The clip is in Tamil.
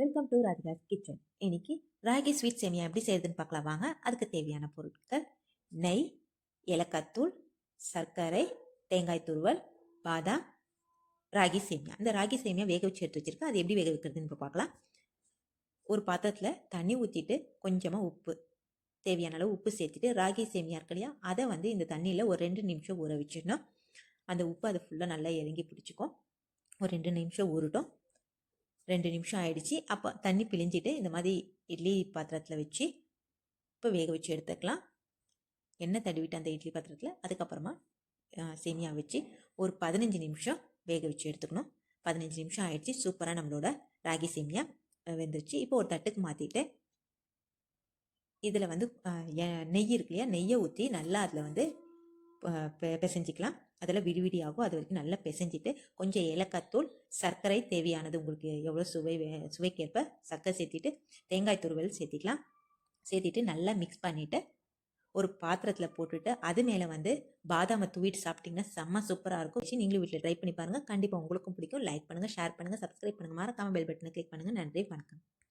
வெல்கம் டு ராதிகாஸ் கிச்சன் இன்னைக்கு ராகி ஸ்வீட் சேமியா எப்படி செய்யுதுன்னு பார்க்கலாம். வாங்க அதுக்கு தேவையான பொருட்கள். நெய் ஏலக்காய்த்தூள் சர்க்கரை தேங்காய் துருவல் பாதாம் ராகி சேமியா. இந்த ராகி சேமியா வேக வச்சு எடுத்து வச்சிருக்கேன். அது எப்படி வேக வைக்கிறதுன்னு இப்போ பார்க்கலாம். ஒரு பாத்திரத்தில் தண்ணி ஊற்றிட்டு கொஞ்சமாக உப்பு தேவையான அளவு உப்பு சேர்த்துட்டு ராகி சேமியா இருக்கு இல்லையா அதை வந்து இந்த தண்ணியில் ஒரு ரெண்டு நிமிஷம் ஊற வச்சிடணும். அந்த உப்பு அதை ஃபுல்லாக நல்லா இறங்கி பிடிச்சிக்கும். ஒரு ரெண்டு நிமிஷம் ஊறட்டும். ரெண்டு நிமிஷம் ஆயிடுச்சு. அப்போ தண்ணி பிழிஞ்சிட்டு இந்த மாதிரி இட்லி பாத்திரத்தில் வச்சு இப்போ வேக வச்சு எடுத்துக்கலாம். எண்ணெய் தடவிட்டு அந்த இட்லி பாத்திரத்தில். அதுக்கப்புறமா சேமியா வச்சு ஒரு பதினஞ்சு நிமிஷம் வேக வச்சு எடுத்துக்கணும். பதினஞ்சு நிமிஷம் ஆயிடுச்சு. சூப்பராக நம்மளோட ராகி சேமியா வெந்துருச்சு. இப்போ ஒரு தட்டுக்கு மாற்றிட்டு இதில் வந்து நெய் இருக்கு இல்லையா? நெய்யை ஊற்றி நல்லா அதில் வந்து பிசைஞ்சிக்கலாம். அதில் விடி ஆகும் அது வரைக்கும் நல்லா பிசைஞ்சிட்டு கொஞ்சம் ஏலக்காய்த்தூள் சர்க்கரை தேவையானது உங்களுக்கு எவ்வளோ சுவை சுவைக்கேற்ப சர்க்கரை சேர்த்திட்டு தேங்காய் துருவல் சேர்த்திக்கலாம். சேர்த்திட்டு நல்லா மிக்ஸ் பண்ணிவிட்டு ஒரு பாத்திரத்தில் போட்டுட்டு அது மேலே வந்து பாதாமை தூவிட்டு சாப்பிட்டிங்கன்னா செம்ம சூப்பராக இருக்கும். நீங்களும் வீட்டில் ட்ரை பண்ணி பாருங்கள் கண்டிப்பாக உங்களுக்கும் பிடிக்கும். லைக் பண்ணுங்கள் ஷேர் பண்ணுங்கள் சப்ஸ்கிரைப் பண்ணுங்கள் மறக்காமல் பெல் பட்டனை கிளிக் பண்ணுங்கள் நன்றி வணக்கம்.